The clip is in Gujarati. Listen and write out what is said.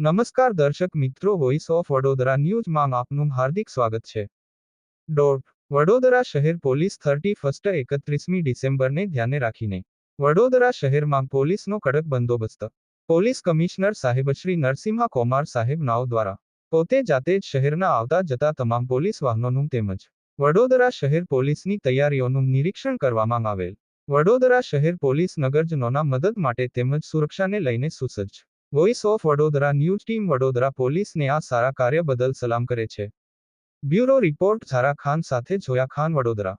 નમસ્કાર દર્શક મિત્રો વોઇસ ઓફ વડોદરા ન્યૂઝમાં આપનું હાર્દિક સ્વાગત છે. ડોટ વડોદરા શહેર પોલીસ થર્ટી ફર્સ્ટ એકત્રીસમી ડિસેમ્બરને ધ્યાને રાખીને, વડોદરા શહેરમાં પોલીસનો કડક બંદોબસ્ત. પોલીસ કમિશનર સાહેબ શ્રી નરસિંહા કૌમાર સાહેબ નાઓ દ્વારા, પોતે જાતે જ શહેરના આવતા જતા તમામ પોલીસ વાહનોનું તેમજ, વડોદરા શહેર પોલીસની તૈયારીઓનું નિરીક્ષણ કરવામાં આવેલ. વડોદરા શહેર પોલીસ નગરજનોના મદદ માટે તેમજ સુરક્ષાને લઈને સુસજ્જ voice of Vadodara news team Vadodara પોલીસને આ સારા કાર્ય બદલ સલામ કરે છે. બ્યુરો રિપોર્ટ ઝારા ખાન સાથે જોયા ખાન વડોદરા.